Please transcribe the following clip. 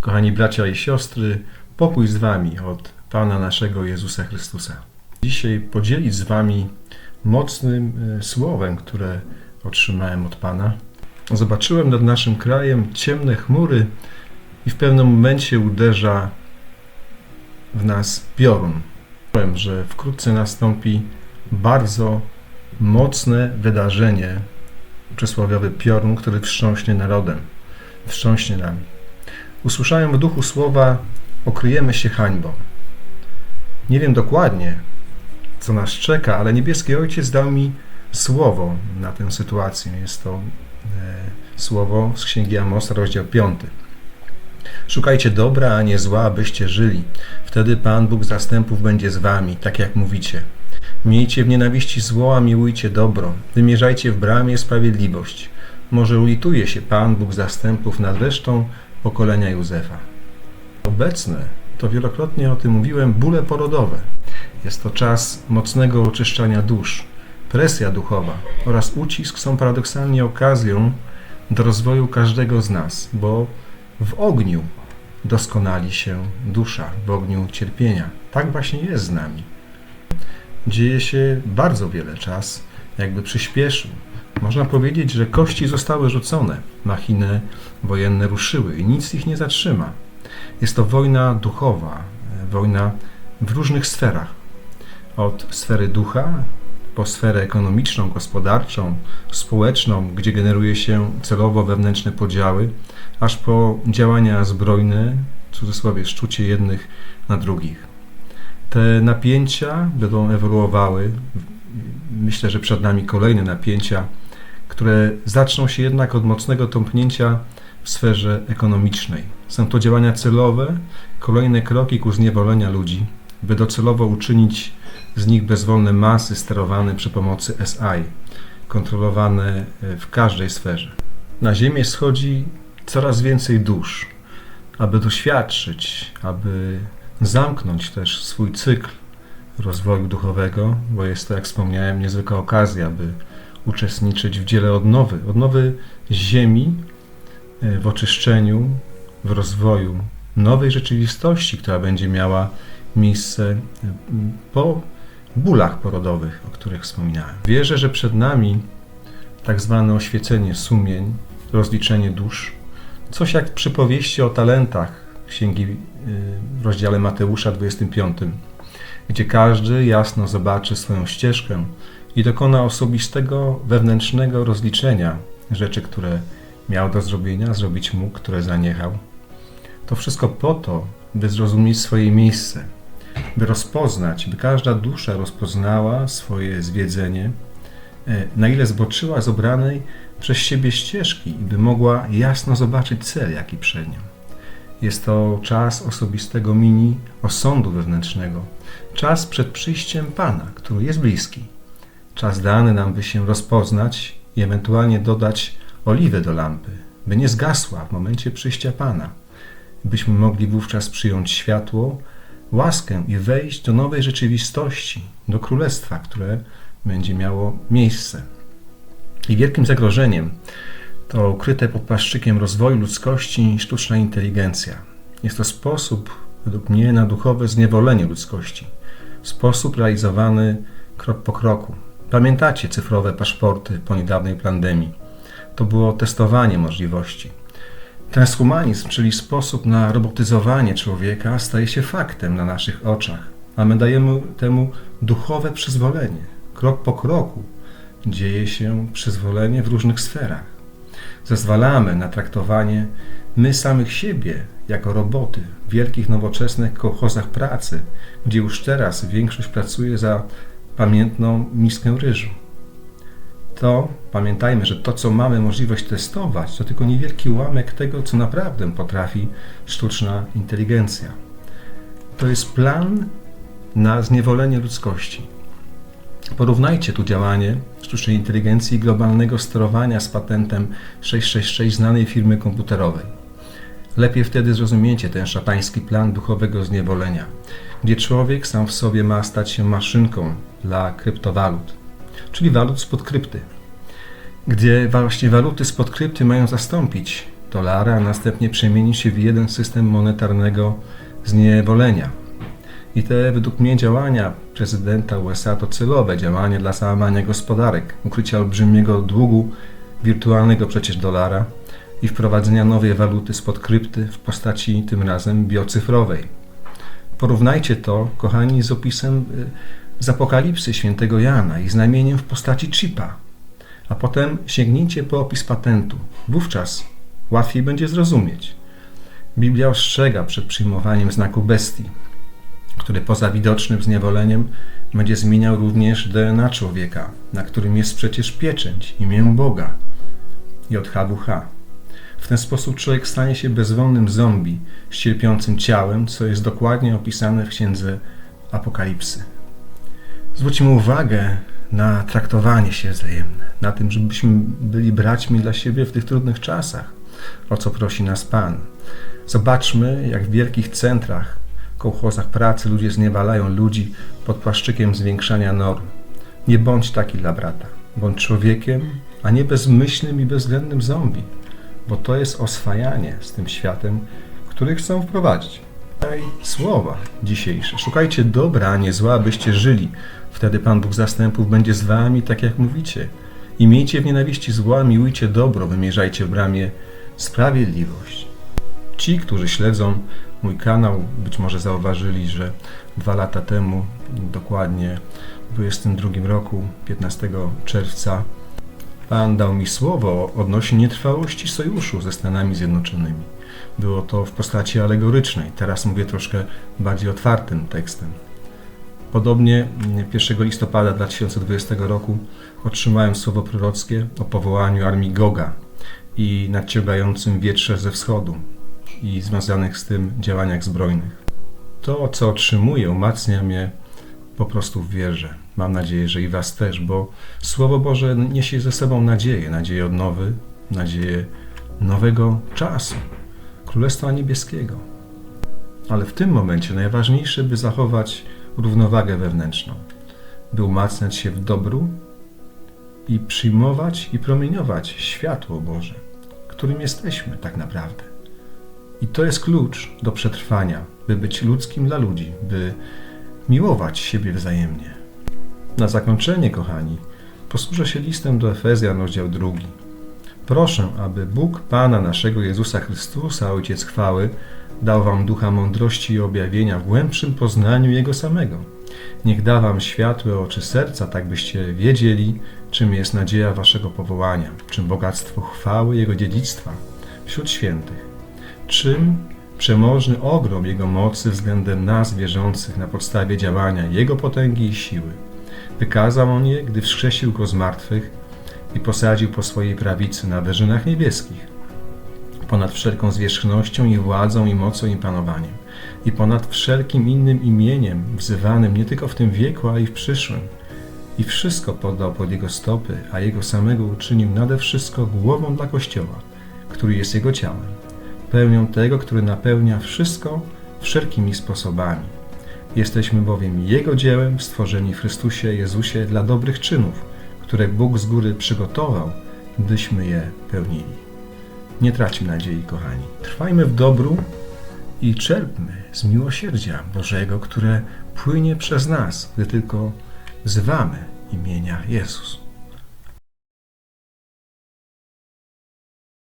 Kochani bracia i siostry, pokój z Wami od Pana naszego Jezusa Chrystusa. Dzisiaj podzielić z Wami mocnym e, słowem, które otrzymałem od Pana. Zobaczyłem nad naszym krajem ciemne chmury i w pewnym momencie uderza w nas piorun. Wiem, że wkrótce nastąpi bardzo mocne wydarzenie, przysłowiowy piorun, który wstrząśnie narodem, wstrząśnie nami. Usłyszałem w duchu słowa: Okryjemy się hańbą. Nie wiem dokładnie, co nas czeka, ale niebieski ojciec dał mi słowo na tę sytuację. Jest to e, słowo z księgi Amosa, rozdział 5. Szukajcie dobra, a nie zła, abyście żyli. Wtedy Pan Bóg zastępów będzie z wami, tak jak mówicie. Miejcie w nienawiści zło, a miłujcie dobro. Wymierzajcie w bramie sprawiedliwość. Może ulituje się Pan Bóg zastępów nad resztą pokolenia Józefa. Obecne, to wielokrotnie o tym mówiłem, bóle porodowe. Jest to czas mocnego oczyszczania dusz. Presja duchowa oraz ucisk są paradoksalnie okazją do rozwoju każdego z nas, bo w ogniu doskonali się dusza, w ogniu cierpienia. Tak właśnie jest z nami. Dzieje się bardzo wiele czas, jakby przyspieszył. Można powiedzieć, że kości zostały rzucone, machiny wojenne ruszyły i nic ich nie zatrzyma. Jest to wojna duchowa, wojna w różnych sferach. Od sfery ducha po sferę ekonomiczną, gospodarczą, społeczną, gdzie generuje się celowo wewnętrzne podziały, aż po działania zbrojne, w cudzysłowie szczucie jednych na drugich. Te napięcia będą ewoluowały. Myślę, że przed nami kolejne napięcia, które zaczną się jednak od mocnego tąpnięcia w sferze ekonomicznej. Są to działania celowe, kolejne kroki ku zniewolenia ludzi, by docelowo uczynić z nich bezwolne masy sterowane przy pomocy SI, kontrolowane w każdej sferze. Na Ziemię schodzi coraz więcej dusz, aby doświadczyć, aby zamknąć też swój cykl rozwoju duchowego, bo jest to, jak wspomniałem, niezwykła okazja, by uczestniczyć w dziele odnowy, odnowy ziemi w oczyszczeniu, w rozwoju nowej rzeczywistości, która będzie miała miejsce po bólach porodowych, o których wspominałem. Wierzę, że przed nami tak zwane oświecenie sumień, rozliczenie dusz, coś jak przy powieści o talentach księgi w rozdziale Mateusza 25, gdzie każdy jasno zobaczy swoją ścieżkę i dokona osobistego, wewnętrznego rozliczenia rzeczy, które miał do zrobienia, zrobić mógł, które zaniechał. To wszystko po to, by zrozumieć swoje miejsce, by rozpoznać, by każda dusza rozpoznała swoje zwiedzenie, na ile zboczyła z obranej przez siebie ścieżki i by mogła jasno zobaczyć cel, jaki przed nią. Jest to czas osobistego mini osądu wewnętrznego, czas przed przyjściem Pana, który jest bliski. Czas dany nam, by się rozpoznać i ewentualnie dodać oliwę do lampy, by nie zgasła w momencie przyjścia Pana, byśmy mogli wówczas przyjąć światło, łaskę i wejść do nowej rzeczywistości, do królestwa, które będzie miało miejsce. I wielkim zagrożeniem to ukryte pod płaszczykiem rozwoju ludzkości sztuczna inteligencja. Jest to sposób, według mnie, na duchowe zniewolenie ludzkości. Sposób realizowany krok po kroku. Pamiętacie cyfrowe paszporty po niedawnej pandemii? To było testowanie możliwości. Transhumanizm, czyli sposób na robotyzowanie człowieka, staje się faktem na naszych oczach, a my dajemy temu duchowe przyzwolenie. Krok po kroku dzieje się przyzwolenie w różnych sferach. Zezwalamy na traktowanie my samych siebie jako roboty w wielkich nowoczesnych kołchozach pracy, gdzie już teraz większość pracuje za pamiętną miskę ryżu. To pamiętajmy, że to, co mamy możliwość testować, to tylko niewielki ułamek tego, co naprawdę potrafi sztuczna inteligencja. To jest plan na zniewolenie ludzkości. Porównajcie tu działanie sztucznej inteligencji i globalnego sterowania z patentem 666 znanej firmy komputerowej. Lepiej wtedy zrozumiecie ten szatański plan duchowego zniewolenia, gdzie człowiek sam w sobie ma stać się maszynką dla kryptowalut, czyli walut spod krypty. gdzie właśnie waluty spod krypty mają zastąpić dolara, a następnie przemienić się w jeden system monetarnego zniewolenia. I te według mnie działania prezydenta USA to celowe działanie dla załamania gospodarek, ukrycia olbrzymiego długu wirtualnego przecież dolara i wprowadzenia nowej waluty spod krypty w postaci tym razem biocyfrowej. Porównajcie to, kochani, z opisem y, z Apokalipsy świętego Jana i znamieniem w postaci chipa. A potem sięgnijcie po opis patentu. Wówczas łatwiej będzie zrozumieć. Biblia ostrzega przed przyjmowaniem znaku bestii, który poza widocznym zniewoleniem będzie zmieniał również DNA człowieka, na którym jest przecież pieczęć, imię Boga. JHWH. W ten sposób człowiek stanie się bezwolnym zombie z cierpiącym ciałem, co jest dokładnie opisane w księdze Apokalipsy. Zwróćmy uwagę na traktowanie się wzajemne, na tym, żebyśmy byli braćmi dla siebie w tych trudnych czasach, o co prosi nas Pan. Zobaczmy, jak w wielkich centrach, kołchozach pracy ludzie zniewalają ludzi pod płaszczykiem zwiększania norm. Nie bądź taki dla brata. Bądź człowiekiem, a nie bezmyślnym i bezwzględnym zombie, bo to jest oswajanie z tym światem, który chcą wprowadzić. Słowa dzisiejsze. Szukajcie dobra, a nie zła, abyście żyli. Wtedy Pan Bóg zastępów będzie z wami, tak jak mówicie. I miejcie w nienawiści zła, miłujcie dobro, wymierzajcie w bramie sprawiedliwość. Ci, którzy śledzą mój kanał, być może zauważyli, że dwa lata temu, dokładnie w 22 roku, 15 czerwca, Pan dał mi słowo odnośnie nietrwałości sojuszu ze Stanami Zjednoczonymi. Było to w postaci alegorycznej. Teraz mówię troszkę bardziej otwartym tekstem. Podobnie 1 listopada 2020 roku otrzymałem słowo prorockie o powołaniu armii Goga i nadciągającym wietrze ze wschodu i związanych z tym działaniach zbrojnych. To, co otrzymuję, umacnia mnie po prostu w wierze. Mam nadzieję, że i Was też, bo Słowo Boże niesie ze sobą nadzieję, nadzieję odnowy, nadzieję nowego czasu, Królestwa Niebieskiego. Ale w tym momencie najważniejsze, by zachować równowagę wewnętrzną, by umacniać się w dobru i przyjmować i promieniować światło Boże, którym jesteśmy tak naprawdę. I to jest klucz do przetrwania, by być ludzkim dla ludzi, by miłować siebie wzajemnie. Na zakończenie, kochani, posłużę się listem do Efezjan, rozdział drugi. Proszę, aby Bóg Pana naszego Jezusa Chrystusa, Ojciec chwały, dał wam ducha mądrości i objawienia w głębszym poznaniu Jego samego. Niech da wam światłe oczy serca, tak byście wiedzieli, czym jest nadzieja waszego powołania, czym bogactwo chwały Jego dziedzictwa wśród świętych, czym przemożny ogrom Jego mocy względem nas wierzących na podstawie działania Jego potęgi i siły. Wykazał On je, gdy wskrzesił Go z martwych i posadził po swojej prawicy na wyżynach niebieskich, ponad wszelką zwierzchnością i władzą i mocą i panowaniem, i ponad wszelkim innym imieniem wzywanym nie tylko w tym wieku, ale i w przyszłym. I wszystko poddał pod Jego stopy, a Jego samego uczynił nade wszystko głową dla Kościoła, który jest Jego ciałem pełnią tego, który napełnia wszystko wszelkimi sposobami. Jesteśmy bowiem Jego dziełem, stworzeni w Chrystusie Jezusie dla dobrych czynów, które Bóg z góry przygotował, byśmy je pełnili. Nie traćmy nadziei, kochani. Trwajmy w dobru i czerpmy z miłosierdzia Bożego, które płynie przez nas, gdy tylko wzywamy imienia Jezus.